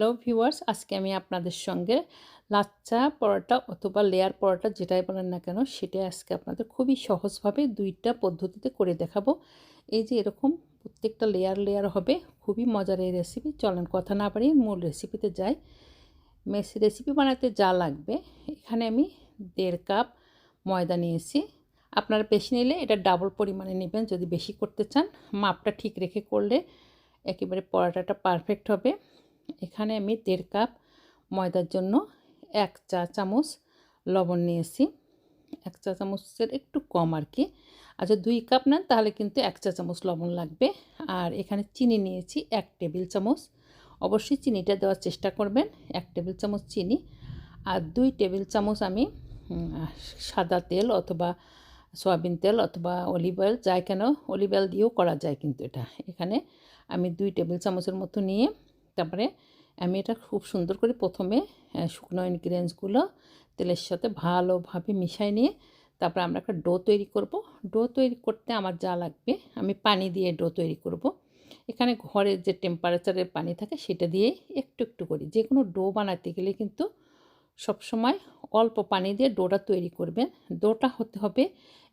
Hello viewers আজকে আমি আপনাদের সঙ্গে লাচ্চা পরোটা অথবা লেয়ার পরোটা যেটাই বলেন না কেন, সেটাই আজকে আপনাদের খুবই সহজভাবে দুইটা পদ্ধতিতে করে দেখাবো। এই যে এরকম প্রত্যেকটা লেয়ার লেয়ার হবে, খুবই মজার এই রেসিপি চলেন কথা না পারি মূল রেসিপিতে যাই। মেসি রেসিপি বানাতে যা লাগবে, এখানে আমি দেড় কাপ ময়দা নিয়েছি। আপনারা বেশি নিলে এটা ডাবল পরিমাণে নেবেন, যদি বেশি করতে চান। মাপটা ঠিক রেখে করলে একেবারে পরোটাটা পারফেক্ট হবে। এখানে আমি দেড় কাপ ময়দার জন্য এক চা চামচ লবণ নিয়েছি। এক চা চামচের একটু কম আর কি আচ্ছা দুই কাপ নেন, তাহলে কিন্তু এক চা চামচ লবণ লাগবে। আর এখানে চিনি নিয়েছি এক টেবিল চামচ। অবশ্যই চিনিটা দেওয়ার চেষ্টা করবেন, এক টেবিল চামচ চিনি। আর দুই টেবিল চামচ আমি সাদা তেল অথবা সয়াবিন তেল অথবা অলিভ অয়েল, যাই কেন, অলিভ অয়েল দিয়েও করা যায় কিন্তু এটা। এখানে আমি দুই টেবিল চামচের মতো নিয়ে তারপরে আমি এটা খুব সুন্দর করে প্রথমে শুকনো ইনগ্রিডিয়েন্টসগুলো তেলের সাথে ভালোভাবে মিশাই নিয়ে তারপরে আমরা একটা ডো তৈরি করব। ডো তৈরি করতে আমার যা লাগবে আমি পানি দিয়ে ডো তৈরি করব। এখানে ঘরের যে টেম্পারেচারের পানি থাকে সেটা দিয়ে একটু একটু করি। যে কোনো ডো বানাতে গেলে কিন্তু সবসময় অল্প পানি দিয়ে ডোটা তৈরি করবেন। ডোটা হতে হবে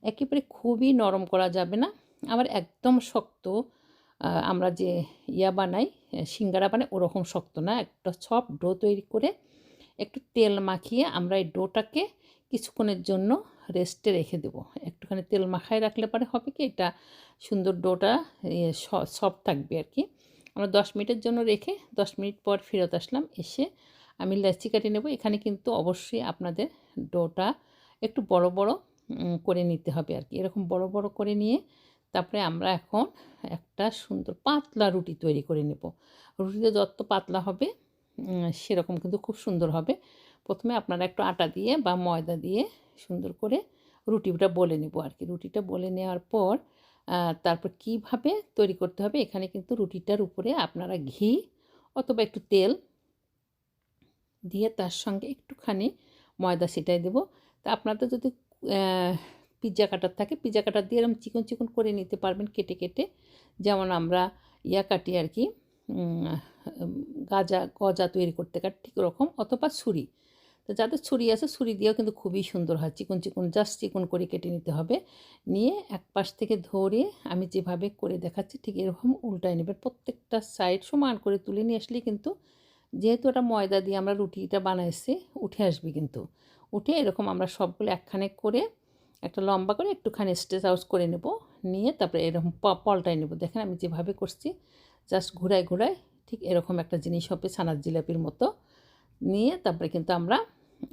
একেবারে খুবই নরম করা যাবে না। আবার একদম শক্ত আমরা যে ইয়া বানাই সিঙ্গারা বানাই, ওরকম শক্ত না। একটা সব ডো তৈরি করে একটু তেল মাখিয়ে আমরা এই ডোটাকে কিছুক্ষণের জন্য রেস্টে রেখে দেবো। একটুখানি তেল মাখায় রাখলে পরে হবে কি, এটা সুন্দর ডোটা সফট থাকবে আর কি। আমরা দশ মিনিটের জন্য রেখে দশ মিনিট পর ফেরত আসলাম। এসে আমি লাচি কাটিয়ে নেব। এখানে কিন্তু অবশ্যই আপনাদের ডোটা একটু বড় বড় করে নিতে হবে আর কি। এরকম বড় বড় করে নিয়ে তারপরে আমরা এখন একটা সুন্দর পাতলা রুটি তৈরি করে নেব। রুটিতে যত পাতলা হবে সেরকম কিন্তু খুব সুন্দর হবে। প্রথমে আপনারা একটু আটা দিয়ে বা ময়দা দিয়ে সুন্দর করে রুটিটা বলে নেব আর কি রুটিটা বলে নেওয়ার পর তারপর কীভাবে তৈরি করতে হবে, এখানে কিন্তু রুটিটার উপরে আপনারা ঘি অথবা একটু তেল দিয়ে তার সঙ্গে একটুখানি ময়দা ছিটাই দেবো। তা আপনাদের যদি পিৎজা কাটার থাকে। পিৎজা কাটার দিয়ে এরকম চিকন চিকন করে নিতে পারবেন কেটে কেটে। যেমন আমরা ইয়া কাটি আর কি গাজা, গজা তৈরি করতে কাটি, ঠিক ওরকম। অথবা ছুরি। তো যাদের ছুরি আছে, ছুরি দিয়েও কিন্তু খুবই সুন্দর হয়। চিকন চিকন জাস্ট চিকন করে কেটে নিতে হবে। নিয়ে এক পাশ থেকে ধরে আমি যেভাবে করে দেখাচ্ছি, ঠিক এরকম উল্টায় নেবেন। প্রত্যেকটা সাইড সমান করে তুলে নিয়ে আসলে কিন্তু যেহেতু ওটা ময়দা দিয়ে আমরা রুটিটা বানাইছি, উঠে আসবে কিন্তু। উঠে এরকম আমরা সবগুলো একখানে করে একটা লম্বা করে একটুখানি স্টেচ আউট করে নেব, নিয়ে তারপরে এরকম পলটাই নেব। দেখেন আমি যেভাবে করছি, জাস্ট ঘুরায় ঘুরায় ঠিক এরকম একটা জিনিস হবে ছানার জিলাপির মতো। নিয়ে তারপরে কিন্তু আমরা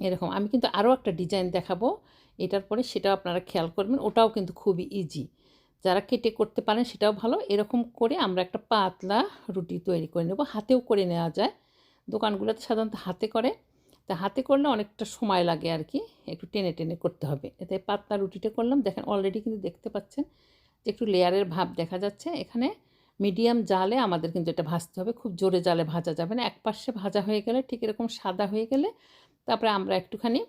এরকম, আমি কিন্তু আরও একটা ডিজাইন দেখাবো, এটার পরে সেটাও আপনারা খেয়াল করবেন, ওটাও কিন্তু খুবই ইজি যারা কেটে করতে পারেন সেটাও ভালো, এরকম করে আমরা একটা পাতলা রুটি তৈরি করে নেব, হাতেও করে নেওয়া যায়। দোকানগুলোতে সাধারণত হাতে করে। তা হাতে করলে অনেকটা সময় লাগে আর কি, একটু টেনে টেনে করতে হবে। এতে পাতলা রুটিটা করলাম, দেখেন অলরেডি কিন্তু দেখতে পাচ্ছেন যে একটু লেয়ারের ভাব দেখা যাচ্ছে। এখানে মিডিয়াম জালে আমাদের কিন্তু এটা ভাজতে হবে, খুব জোরে জালে ভাজা যাবে না এক পাশে ভাজা হয়ে গেলে ঠিক এরকম সাদা হয়ে গেলে তারপরে আমরা একটুখানি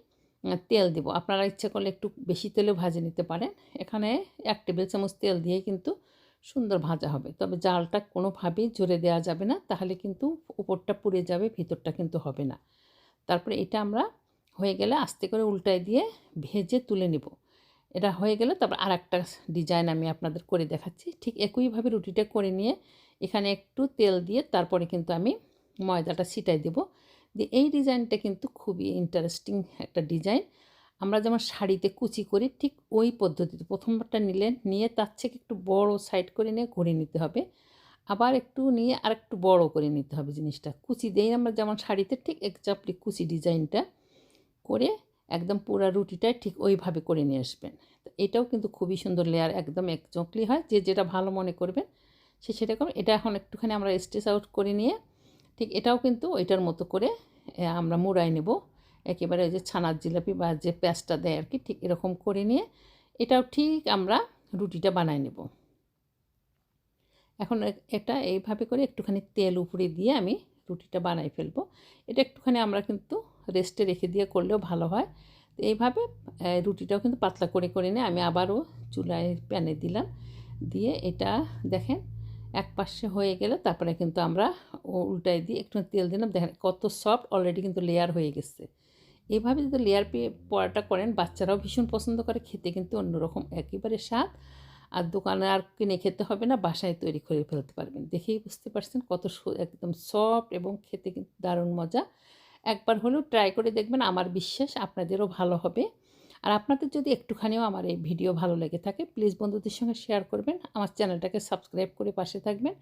তেল দিব। আপনারা ইচ্ছে করলে একটু বেশি তেলেও ভাজে নিতে পারেন। এখানে এক টেবিল চামচ তেল দিয়ে কিন্তু সুন্দর ভাজা হবে। তবে জালটা কোনোভাবেই জোরে দেওয়া যাবে না, তাহলে কিন্তু উপরটা পুড়ে যাবে, ভিতরটা কিন্তু হবে না। তারপরে এটা আমরা হয়ে গেলে আস্তে করে উল্টায় দিয়ে ভেজে তুলে নিব। এটা হয়ে গেলে তারপর আর একটা ডিজাইন আমি আপনাদের করে দেখাচ্ছি। ঠিক একইভাবে রুটিটা করে নিয়ে এখানে একটু তেল দিয়ে তারপরে কিন্তু আমি ময়দাটা ছিটাই দেব। দিয়ে এই ডিজাইনটা কিন্তু খুবই ইন্টারেস্টিং একটা ডিজাইন। আমরা যেমন শাড়িতে কুচি করি, ঠিক ওই পদ্ধতিতে প্রথমবারটা নিলেন নিয়ে তার থেকে একটু বড় সাইড করে নিয়ে ঘুরে নিতে হবে। আবার একটু নিয়ে আর একটু বড় করে নিতে হবে জিনিসটা। কুচি দিয়েই আমরা যেমন শাড়িতে ঠিক একজাপলি কুচি ডিজাইনটা করে একদম পুরা রুটিটা ঠিক ওইভাবে করে নিয়ে আসবেন। তো এটাও কিন্তু খুবই সুন্দর লেয়ার একদম এক চকলি হয়। যে যেটা ভালো মনে করবেন সে সেটা করবেন এটা এখন একটুখানি আমরা স্ট্রেস আউট করে নিয়ে ঠিক এটাও কিন্তু ওইটার মতো করে আমরা মুড়াই নেব। একেবারে ওই যে ছানার জিলাপি বা যে প্যাঁচটা দেয় আর কি ঠিক এরকম করে নিয়ে এটাও ঠিক আমরা রুটিটা বানাই নেব। এখন এটা এইভাবে করে একটুখানি তেল উপরে দিয়ে আমি রুটিটা বানাই ফেলব। এটা একটুখানি আমরা কিন্তু রেস্টে রেখে দিয়ে করলেও ভালো হয়। তো এইভাবে রুটিটাও কিন্তু পাতলা করে করে নিয়ে আমি আবারও চুলায় প্যানে দিলাম। দিয়ে এটা দেখেন, এক পাশে হয়ে গেলে, তারপরে কিন্তু আমরা উল্টাই দিয়ে একটু তেল দিলাম। দেখেন কত সফট অলরেডি কিন্তু লেয়ার হয়ে গেছে। এভাবে যদি লেয়ার পেয়ে পরোটা করেন, বাচ্চারাও ভীষণ পছন্দ করে, খেতে কিন্তু অন্যরকম, একেবারে স্বাদ। আর দোকানে আর কিনে খেতে হবে না, বাসায় তৈরি করে ফেলতে পারবেন। দেখেই বুঝতে পারছেন কত একদম সফট এবং খেতে কিন্তু দারুণ মজা। একবার হলেও ট্রাই করে দেখবেন, আমার বিশ্বাস আপনাদেরও ভালো হবে। আর আপনাদের যদি একটুখানিও আমার এই ভিডিও ভালো লেগে থাকে প্লিজ বন্ধুদের সঙ্গে শেয়ার করবেন, আমার চ্যানেলটাকে সাবস্ক্রাইব করে পাশে থাকবেন।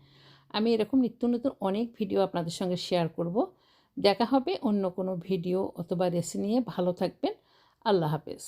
আমি এরকম নিত্য নতুন অনেক ভিডিও আপনাদের সঙ্গে শেয়ার করব। দেখা হবে অন্য কোনো ভিডিও অথবা রেসি নিয়ে। ভালো থাকবেন। আল্লাহ হাফেজ।